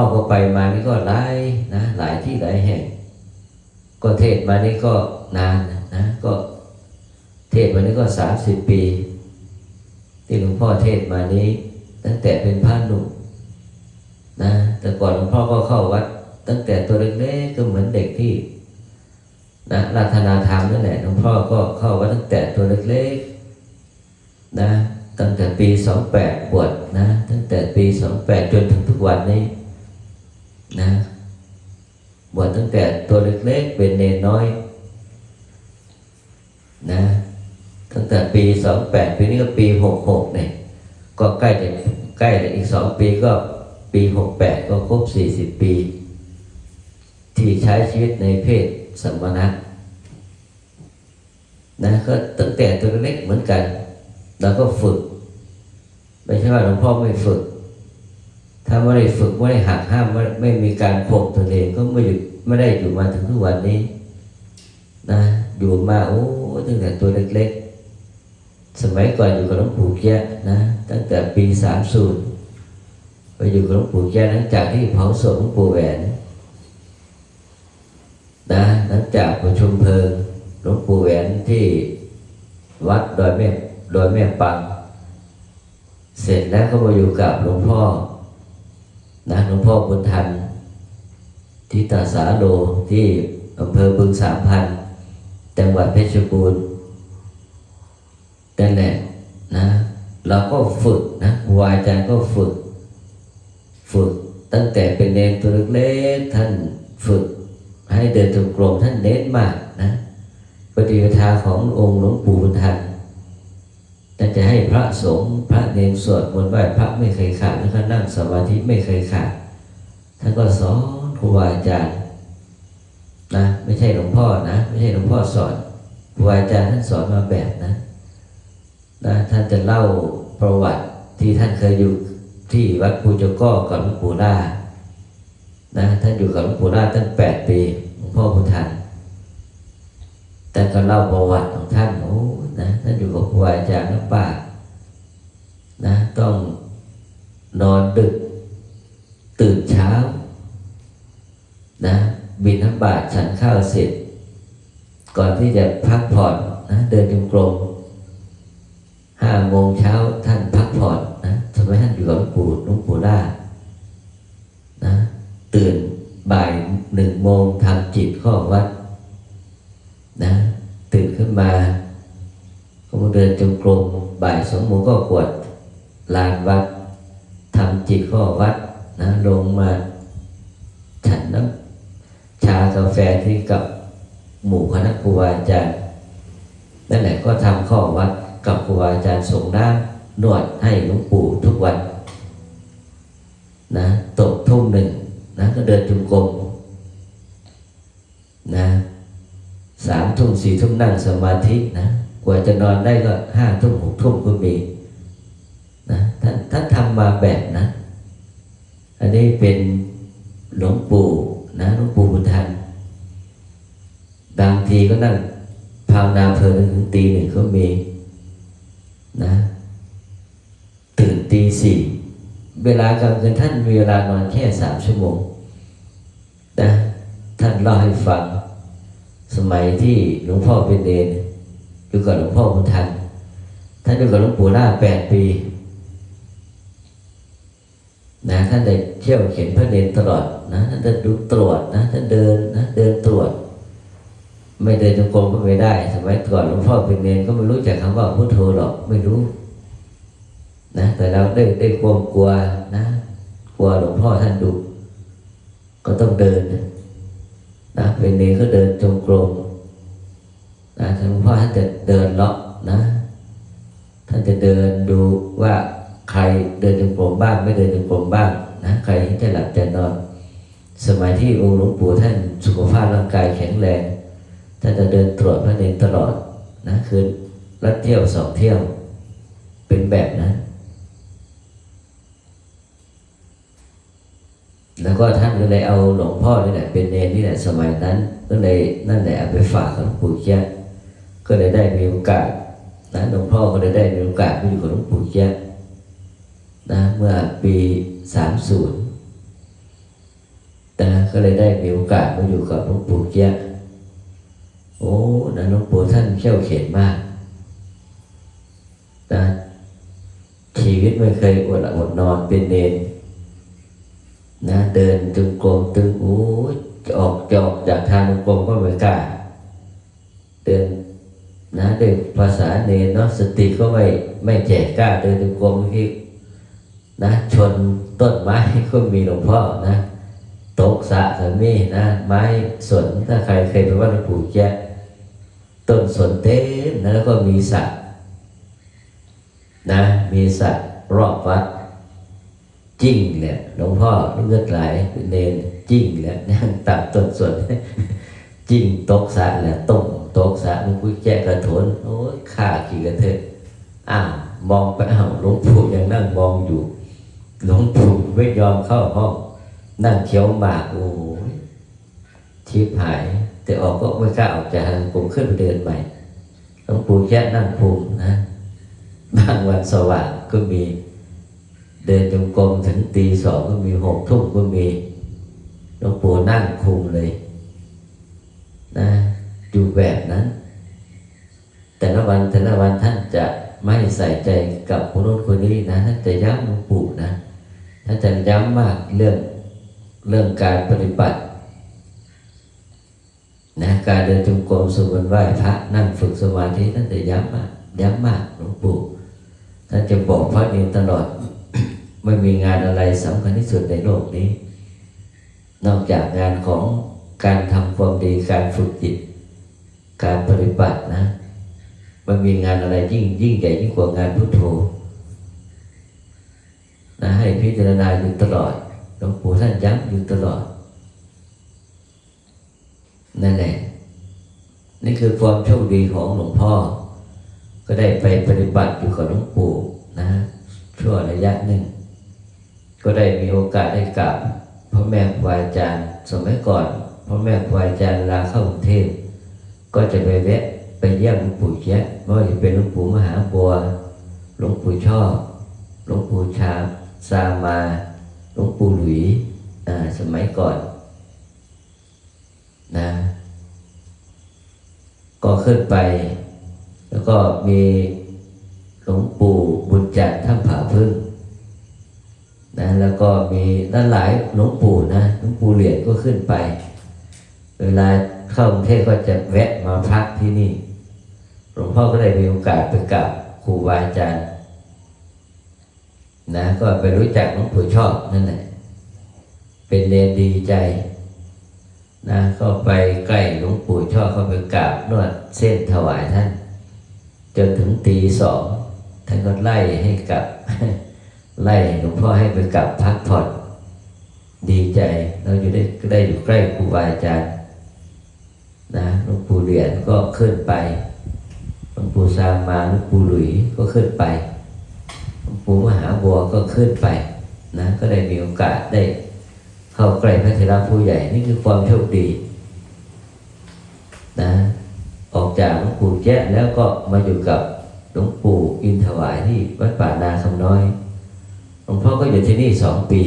พ่อก็ไปมานี่ก็หลายนะหลายที่หลายแห่ง ก็เทศมานี่ก็นานนะก็เทศมานี่ก็สามสิบปี ที่หลวงพ่อเทศมานี้ ตั้งแต่เป็นพระหนุ่มนะแต่ก่อนหลวงพ่อก็เข้าวัด ตั้งแต่ตัวเล็กๆก็เหมือนเด็กที่นะรัตนาธรรมนั่นแหละหลวงพ่อก็เข้าวัดตั้งแต่ตัวเล็กๆนะตั้งแต่ปีสองแปดบวชนะ ตั้งแต่ปีสองแปดจนถึงทุกวันนี้ นะบวชตั้งแต่ตัวเล็กๆเป็นเนนน้อยนะตั้งแต่ปีสองแปดปีนี้ก็ปีหกหกเนี่ยก็ใกล้จะใกล้จะอีกสองปีก็ปีหกแปดก็ครบสี่สิบปี ที่ใช้ชีวิตในเพศสมณะนะก็ตั้งแต่ตัวเล็กเหมือนกัน เราก็ฝึก ไม่ใช่ว่าหลวงพ่อไม่ฝึก ถ้าไม่ได้ฝึกไม่ได้หักห้ามไม่ไม่มีการข่มตัวเองก็ไม่อยู่ไม่ได้อยู่มาถึงทุกวันนี้นะอยู่มาโอ้ตั้งแต่ตัวเล็กๆ สมัยก่อนอยู่กับหลวงปู่แย่นะ ตั้งแต่ปีสามศูนย์ไปอยู่กับหลวงปู่แย่หลังจากที่เผาศพหลวงปู่แหวนนะหลังจากประชุมเพลิงหลวงปู่แหวนที่วัดดอยแม่ดอยแม่ปัง เสร็จแล้วก็มาอยู่กับหลวงพ่อ นะหลวงพ่อบุญทันที่ตาสาโลที่อำเภอบึงสามพันจังหวัดเพชรบูรณ์นั่นแหละนะ เราก็ฝึกนะครูอาจารย์ก็ฝึก ฝึกตั้งแต่เป็นเนรตัวเล็กๆท่านฝึก ให้เดินจงกรมท่านเน้นมากนะปฏิปทาขององค์หลวงปู่บุญทัน แต่จะให้พระสงฆ์พระเนรสวดมนต์ไหว้พระไม่เคยขาดแล้วก็นั่งสมาธิไม่เคยขาดท่านก็สอนครูบาอาจารย์นะไม่ใช่หลวงพ่อนะ ไม่ใช่หลวงพ่อสอนครูบาอาจารย์ท่านสอนมาแบบนะนะท่านจะเล่าประวัติที่ท่านเคยอยู่ที่วัดปูจก้อกับหลวงปู่ล่านะท่านอยู่กับหลวงปู่ราตั้งแปดปีหลวงพ่อพุทธันแต่ก็เล่าประวัติของท่านโอ้นะ ท่านอยู่กับครูอาจารย์นักป่านะต้องนอนดึก ตื่นเช้า นะ บินน้ำบาทฉันข้าวเสร็จ ก่อนที่จะพักผ่อนนะเดินจงกรมห้าโมงเช้าท่านพักผ่อนนะทำไมท่านอยู่กับหลวงปู่หลวงปู่ล่า นะตื่นบ่ายหนึ่งโมงทำจิตข้อวัดนะตื่นขึ้นมา ก็มาเดินจงกรมบ่ายสองโมงก็กวดลานวัดทำจิตข้อวัดนะลงมา ฉันน้ำชากาแฟที่กับหมู่คณะครูบาอาจารย์นั่นแหละก็ทำข้อวัดกับครูบาอาจารย์ส่งน้ำนวดให้หลวงปู่ทุกวันนะตกทุ่มหนึ่งนะก็เดินจงกรมนะสามทุ่มสี่ทุ่มนั่งสมาธินะกว่าจะนอนได้ก็ห้าทุ่มหกทุ่มก็มีนะท่านท่านทำมาแบบนะ อันนี้เป็นหลวงปู่นะหลวงปู่บุญทัน บางทีก็นั่งภาวนาเพลินถึงตีหนึ่งก็มีนะตื่นตีสี่เวลากลางคืนท่านมีเวลานอนแค่สามชั่วโมงนะท่านเล่าให้ฟัง สมัยที่หลวงพ่อเป็นเดนอยู่กับหลวงพ่อพุทธันท่านอยู่กับหลวงปู่ล่าแปดปีนะท่านได้เที่ยวเขียนพระเนนตลอดนะท่านจะดูตรวจนะท่านเดินนะเดินตรวจ ไม่เดินจงกรมก็ไม่ได้ สมัยก่อนหลวงพ่อเป็นเนนก็ไม่รู้จักคำว่าพุทโธหรอกไม่รู้ นะ แต่เราได้ได้ความกลัวนะกลัวหลวงพ่อท่านดุก็ต้องเดินนะเป็นเนรก็เดินจงกรมนะหลวงพ่อท่านจะเดินเลาะนะ ท่านจะเดินดูว่าใครเดินจงกรมบ้าง ไม่เดินจงกรมบ้างนะใครที่จะหลับจะนอน สมัยที่องค์หลวงปู่ท่านสุขภาพร่างกายแข็งแรง ท่านจะเดินตรวจพระเนรตลอดนะคือรัดเที่ยวสองเที่ยวเป็นแบบนั้นแล้วก็ท่านก็เลยเอาหลวงพ่อนี่แหละเป็นเนรนี่แหละสมัยนั้นก็เลยนั่นแหละเอาไปฝากหลวงปู่แจ้ก็เลยได้มีโอกาสนะหลวงพ่อก็เลยได้มีโอกาสไปอยู่กับหลวงปู่แจ้นะเมื่อปีสามศูนย์นะก็เลยได้มีโอกาสมาอยู่กับหลวงปู่เกี้ยะ โอ้นะหลวงปู่ท่านเขี่ยวเข็นมากนะชีวิตไม่เคยอดลับอดนอนเป็นเนนนะเดินจงกรมตึงโอ้จะออกจะออกจากทางจงกรมก็ไม่กล้าเดินนะด้วยภาษาเนนเนาะสติก็ไม่ไม่แจกกล้าเดินจงกรมที่นะชนต้นไม้ก็มีหลวงพ่อนะตกสะก็มีนะไม้สนถ้าใครเคยไปว่าหลวงปู่แจ๊ ต้นสนเต็มนแล้วก็มีสระนะมีสระรอบวัดจริงแหละหลวงพ่อลูกเลือดไหลเนนจริงแหละนั่งตัดต้นสนจริงตกสระแหละต้มตกสระหลวงปู่แจ๊ะกระโถนโอ้ยข้าขี่กระเทยอ้าวมองไปอ้าวหลวงปู่ยังนั่งมองอยู่หลวงปู่ไม่ยอมเข้าห้องนั่งเคี้ยวหมากโอ้ยชิบหาย แต่ออกก็ไม่กล้าออกจากทางผมขึ้นเดินใหม่หลวงปู่แค่นั่งภูมินะบางวันสว่างก็มีเดินจงกรมถึงตีสองก็มีหกทุ่มก็มีหลวงปู่นั่งคุมเลย นะอยู่แบบนั้น แต่ละวันแต่ละวันท่านจะไม่ใส่ใจกับคนโน้นคนนี้นะท่านจะย้ำหลวงปู่นะท่านจะย้ำมากเรื่องเรื่องการปฏิบัติ การเดินจงกรมสวดมนต์ไหว้พระนั่งฝึกสมาธิท่านจะย้ำมากย้ำมากหลวงปู่ท่านจะบอกพระเนรตลอด ไม่มีงานอะไรสำคัญที่สุดในโลกนี้ นอกจากงานของการทำความดีการฝึกจิต การปฏิบัตินะมันมีงานอะไรยิ่งยิ่งใหญ่ยิ่งกว่างานพุทโธนะให้พิจารณาอยู่ตลอดหลวงปู่ท่านย้ำอยู่ตลอดนั่นแหละ นี่คือความโชคดีของหลวงพ่อ ก็ได้ไปปฏิบัติอยู่กับหลวงปู่นะชั่วระยะหนึ่ง ก็ได้มีโอกาสได้กราบพระแม่ครูอาจารย์ สมัยก่อนพระแม่ครูอาจารย์ลาเข้ากรุงเทพก็จะไปแวะไปเยี่ยมหลวงปู่แจ๊ะไม่ว่าจะเป็นหลวงปู่มหาบัว หลวงปู่ชอบหลวงปู่ชาซามาหลวงปู่หลุยสมัยก่อน นะ ก็ขึ้นไป แล้วก็มีหลวงปู่บุญจันทร์ท่ามผาพึ่งนะแล้วก็มีด้านหลายหลวงปู่นะหลวงปู่เหรียญก็ขึ้นไป เวลาเข้ากรุงเทพก็จะแวะมาพักที่นี่หลวงพ่อก็ได้มีโอกาสไปกับครูบาอาจารย์นะก็ไปรู้จักหลวงปู่ชอบนั่นแหละเป็นเนรดีใจนะก็ไปใกล้หลวงปู่ ชอบเข้าไปกราบนวดเส้นถวายท่าน จนถึงตีสองท่านก็ไล่ให้กลับ ไล่หลวงพ่อให้ไปกลับพักผ่อนดีใจเราอยู่ได้ได้อยู่ใกล้ครูบาอาจารย์นะหลวงปู่เหรียญก็ขึ้นไปหลวงปู่ซามาหลวงปู่หลุยก็ขึ้นไปหลวงปู่มหาบัวก็ขึ้นไปนะก็ได้มีโอกาสได้เข้าใกล้พระเถระผู้ใหญ่นี่คือความโชคดี นะออกจากหลวงปู่แจ้แล้วก็มาอยู่กับหลวงปู่อินถวายที่วัดป่านาคำน้อยหลวงพ่อก็อยู่ที่นี่สองปี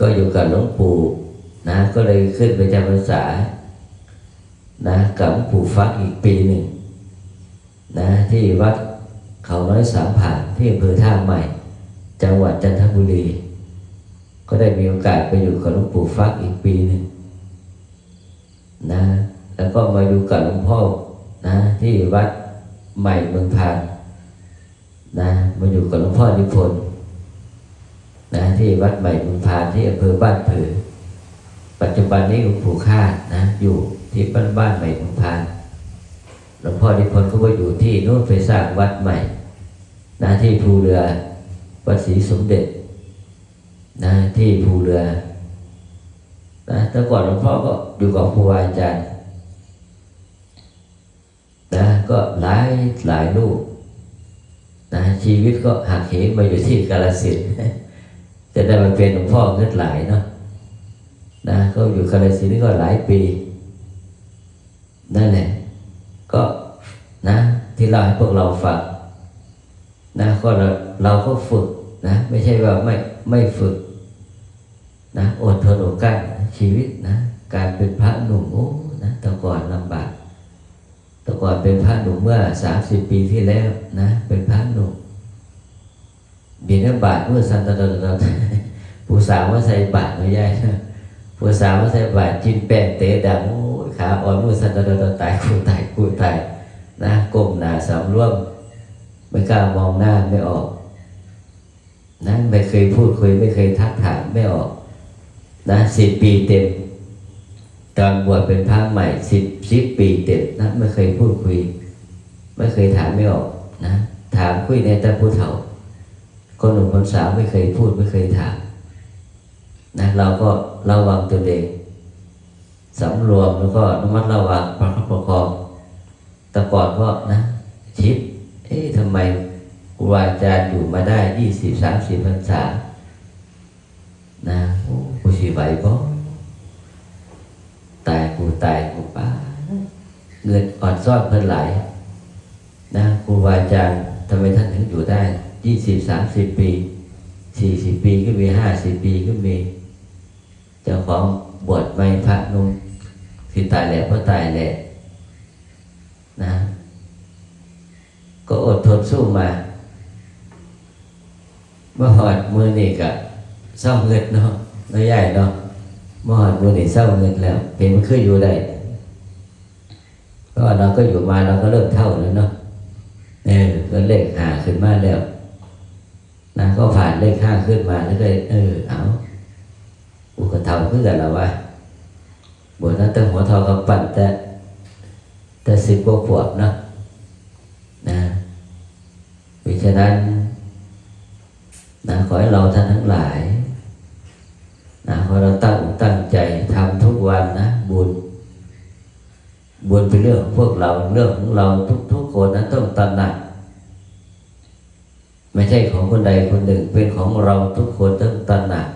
ก็อยู่กับหลวงปู่นะก็เลยขึ้นไปจำพรรษานะกับหลวงปู่ฟักอีกปีหนึ่งนะที่วัดเขาน้อยสามผ่านที่อำเภอท่าใหม่ จังหวัดจันทบุรี ก็ได้มีโอกาสไปอยู่กับหลวงปู่ฟักอีกปีหนึ่ง นะ แล้วก็มาอยู่กับหลวงพ่อนะที่วัดใหม่เมืองพานนะมาอยู่กับหลวงพ่อนิพนธ์นะที่วัดใหม่เมืองพานที่อำเภอบ้านผือ ปัจจุบันนี้หลวงปู่คาดนะ อยู่ที่บ้านบ้านใหม่เมืองพานหลวงพ่อนิพนธ์ก็ไปอยู่ที่โน้นไปสร้างวัดใหม่นะที่ภูเรือวัดศรีสมเด็จนะที่ภูเรือ นะแต่ก่อนหลวงพ่อก็อยู่กับครูอาจารย์นะก็หลายหลายลูกนะชีวิตก็หักเหมาอยู่ที่กาลสินธุ์จะได้มาเป็นหลวงพ่อเงินหลายเนาะนะก็อยู่กาลสินนี่ก็หลายปีนั่นแหละก็นะที่เล่าให้พวกเราฟังนะก็เราเราก็ฝึกนะ ไม่ใช่ว่าไม่ไม่ฝึกนะอดทนอดกั้น ชีวิตนะการเป็นพระหนุ่มโอ้นะแต่ก่อนลำบากแต่ก่อนเป็นพระหนุ่มเมื่อสามสิบปีที่แล้วนะ เป็นพระหนุ่มบินบาทเมื่อสันตะดดดผู้สาวว่าใส่บาทไม่ใช่นะผู้สาวว่าใส่บาทจิ้มแป้งเตะดังโอ้ยขาอ่อนมือสันตะดดตายกูตายกูตายนะก้มหน้าสำร่วมไม่กล้ามองหน้าไม่ออกนะไม่เคยพูดคุยไม่เคยทักถามไม่ออก นะสิบปีเต็ม ตอนบวชเป็นพระใหม่สิบสิบปีเต็มนะไม่เคยพูดคุย ไม่เคยถามไม่ออกนะถามคุยในแต่ผู้เฒ่า คนหนุ่มคนสาวไม่เคยพูดไม่เคยถามนะเราก็ระวังตัวเองสำรวมแล้วก็ระมัดระวังประคับประคองแต่ก่อนก็นะชิดเอ๊ะทำไมครูอาจารย์อยู่มาได้ยี่สิบสามสิบพรรษานะโอ้ กูสิไหวบ่ตายกูตายกูป้าเงินอ่อนซ่อนเพิ่นหลนะครูบาอาจารย์ทำไมท่านถึงอยู่ได้ยี่สิบสามสิบปีสี่สิบปีก็มีห้าสิบปีก็มีเจ้าของบวชไม่พระนุ่มสิตายแหละเพราะตายแหละนะ ก็อดทนสู้มาเมื่อหอดมือนี่กะเศร้าเงินเนาะ น้อยใหญ่เนาะเมื่อหอดมือนี่เศร้าเงินแล้ว เป็นมันคืออยู่ได้เพราะว่าเราก็อยู่มาเราก็เริ่มเท่าแล้วเนาะเออก็เลขหาขึ้นมาแล้วนะก็ผ่านเลขห้าขึ้นมาแล้วก็เออเอาอุกเท่าขึ้นกันแล้วว่าบทนั้นตั้งหัวทองกับปั่นแต่แต่สิบกว่าขวบเนาะนะเพราะฉะนั้นนะขอให้เราท่านทั้งหลาย อเราตั้งตั้งใจทำทุกวันนะบุญ บุญเป็นเรื่องของพวกเราเรื่องของเราทุกทุกคนนะต้องตระหนักไม่ใช่ของคนใดคนหนึ่งเป็นของเราทุกคนต้องตระหนัก